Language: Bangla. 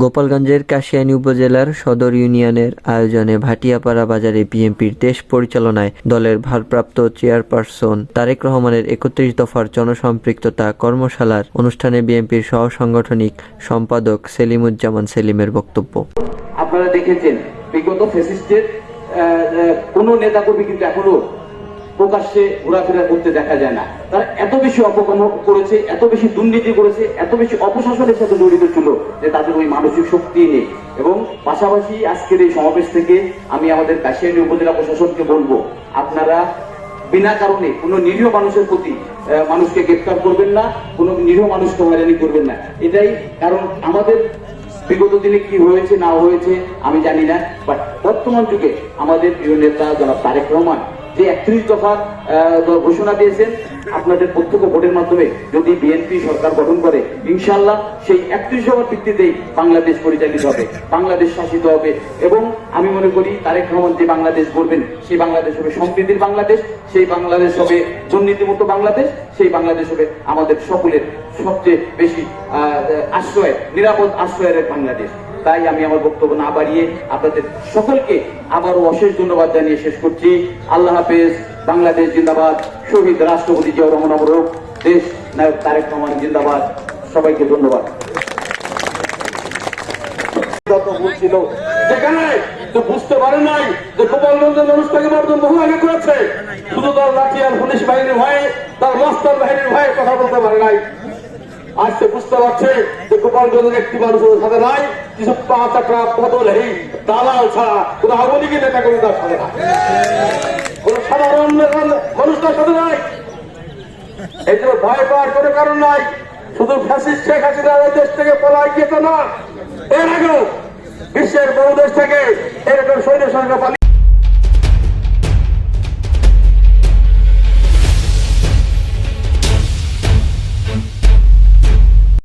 গোপালগঞ্জের কাশিয়ানী উপজেলার সদর ইউনিয়নের আয়োজনে ভাটিয়াপাড়া বাজারে বিএনপির দেশ পরিচালনায় দলের ভারপ্রাপ্ত চেয়ারপারসন তারেক রহমানের একত্রিশ দফার জনসম্পৃক্ততা কর্মশালার অনুষ্ঠানে বিএনপির সহ সাংগঠনিক সম্পাদক সেলিমুজ্জামান সেলিমের বক্তব্য। আপনারা দেখেছেন, বিগত ফেসিস্টের কোন নেতাকর্মী কিন্তু এখনও প্রকাশ্যে ঘোরাফেরা করতে দেখা যায় না। তারা এত বেশি অপকর্ম করেছে, এত বেশি দুর্নীতি করেছে, এত বেশি অপশাসনের সাথে জড়িত ছিল যে তাদের ওই মানসিক শক্তি নেই। এবং পাশাপাশি আজকের এই সমাবেশ থেকে আমি আমাদের কাশিয়ানী উপজেলা প্রশাসনকে বলব, আপনারা বিনা কারণে কোনো নিরীহ মানুষের প্রতি মানুষকে গ্রেফতার করবেন না, কোনো নিরীহ মানুষকে হয়রানি করবেন না। এটাই কারণ আমাদের বিগত দিনে কি হয়েছে, না হয়েছে, আমি জানি না। বাট বর্তমান যুগে আমাদের প্রিয় নেতা জনাব তারেক রহমান যে একত্রিশ দফা ঘোষণা দিয়েছেন আপনাদের প্রত্যক্ষ ভোটের মাধ্যমে যদি বিএনপি সরকার গঠন করে ইনশাল্লাহ সেই একত্রিশ দফার ভিত্তিতেই বাংলাদেশ পরিচালিত হবে, বাংলাদেশ শাসিত হবে। এবং আমি মনে করি তারেক রহমান যে বাংলাদেশ গড়বেন, সেই বাংলাদেশ হবে সমৃদ্ধির বাংলাদেশ, সেই বাংলাদেশ হবে দুর্নীতিমুক্ত বাংলাদেশ, সেই বাংলাদেশ হবে আমাদের সকলের সবচেয়ে বেশি আশ্রয়, নিরাপদ আশ্রয়ের বাংলাদেশ। তাই আমি আমার বক্তব্য না বাড়িয়ে আপনাদের সকলকে আবারও অশেষ ধন্যবাদ জানিয়ে শেষ করছি। আল্লাহ হাফেজ, বাংলাদেশ জিন্দাবাদ, শহীদ রাষ্ট্রপতি জিয়াউর রহমান অমরক দেশ নায়ক তারেক রহমান জিন্দাবাদ। সবাইকে ধন্যবাদ। তার লাঠি মাস্টার বাহিনীর ভয়ে কথা বলতে পারে নাই। আজ সে বুঝতে পারছে যে গোপালগঞ্জের একটি মানুষের সাথে নাই, কিছু পা চাকরা পদল হেই দালাল ছাড়া কোনো আওয়ামী নেতা কোনো তার সাথে কোন সাধারণ মানুষ তার সাথে নাই। এই জন্য ভয় পাওয়ার কোনো কারণ নাই। শুধু ফ্যাসিস্ট শেখ হাসিনা ওই দেশ থেকে পলাই গিয়েছে না। এর আগেও বিশ্বের বহু দেশ থেকে